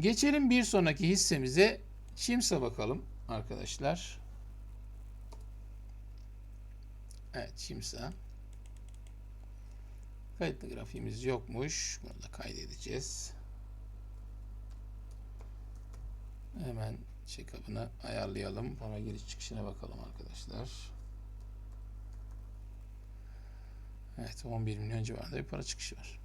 Geçelim bir sonraki hissemize. Çimsa bakalım arkadaşlar. Evet Çimsa. Kayıtlı grafiğimiz yokmuş. Bunu da kaydedeceğiz. Hemen check-up'ını ayarlayalım. Para giriş çıkışına bakalım arkadaşlar. Evet 11 milyon civarında bir para çıkışı var.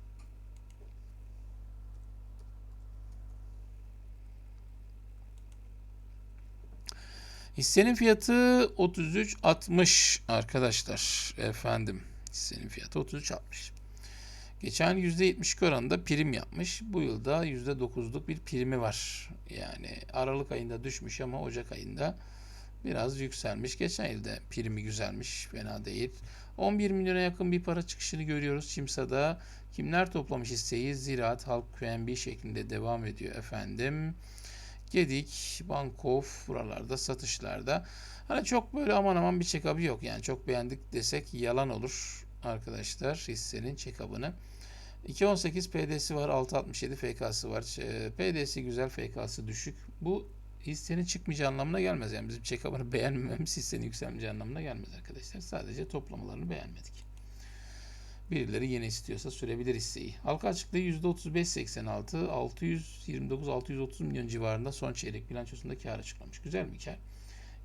Hissenin fiyatı 33.60 arkadaşlar. Efendim hissenin fiyatı 33.60. Geçen %72 oranında prim yapmış. Bu yılda %9'luk bir primi var. Yani Aralık ayında düşmüş ama Ocak ayında biraz yükselmiş. Geçen yılda primi güzelmiş. Fena değil. 11 milyona yakın bir para çıkışını görüyoruz Çimsa'da. Kimler toplamış hisseyi? Ziraat, Halk, QNB şeklinde devam ediyor efendim. Gedik, Bankof buralarda satışlarda. Hani çok böyle aman aman bir check-up'ı yok. Yani çok beğendik desek yalan olur arkadaşlar hissenin check-up'ını. 2.18 PD'si var, 6.67 FK'sı var. Ee, PD'si güzel, FK'sı düşük. Bu hissenin çıkmayacağı anlamına gelmez. Yani bizim check-up'ını beğenmememiz hissenin yükselmeyeceği anlamına gelmez arkadaşlar. Sadece toplamalarını beğenmedik. Birileri yeni istiyorsa sürebilir hisseyi. Halka açıklığı %35.86, 629-630 milyon civarında son çeyrek bilançosunda kar açıklamış. Güzel bir kar.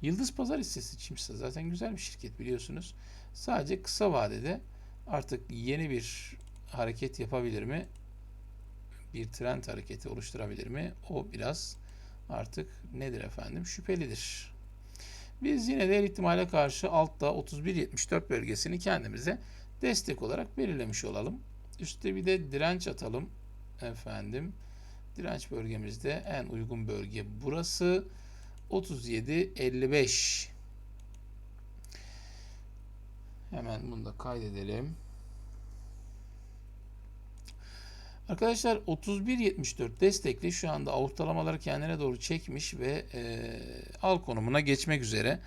Yıldız Pazar hissesi Çimsa zaten güzel bir şirket biliyorsunuz. Sadece kısa vadede artık yeni bir hareket yapabilir mi? Bir trend hareketi oluşturabilir mi? O biraz artık nedir efendim? Şüphelidir. Biz yine de ihtimale karşı altta 31.74 bölgesini kendimize destek olarak belirlemiş olalım. Üstte bir de direnç atalım efendim. Direnç bölgemizde en uygun bölge burası. 37.55 Hemen bunu da kaydedelim. Arkadaşlar 31.74 destekli şu anda ortalamaları kendine doğru çekmiş ve e, al konumuna geçmek üzere.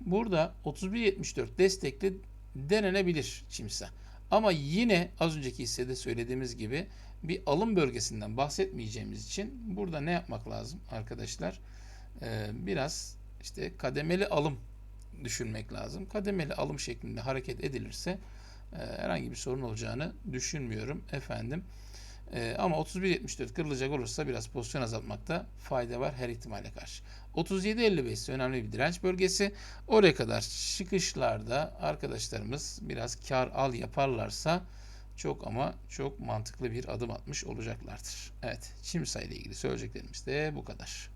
Burada 31.74 destekli denenebilir Çimsa. Ama yine az önceki hissede söylediğimiz gibi bir alım bölgesinden bahsetmeyeceğimiz için burada ne yapmak lazım arkadaşlar? Ee, biraz işte kademeli alım düşünmek lazım. Kademeli alım şeklinde hareket edilirse e, herhangi bir sorun olacağını düşünmüyorum efendim. E, ama 31.74 kırılacak olursa biraz pozisyon azaltmakta fayda var her ihtimale karşı. 37.55 ise önemli bir direnç bölgesi. Oraya kadar çıkışlarda arkadaşlarımız biraz kar al yaparlarsa çok ama çok mantıklı bir adım atmış olacaklardır. Evet, Çimsa ile ilgili söyleyeceklerimiz de bu kadar.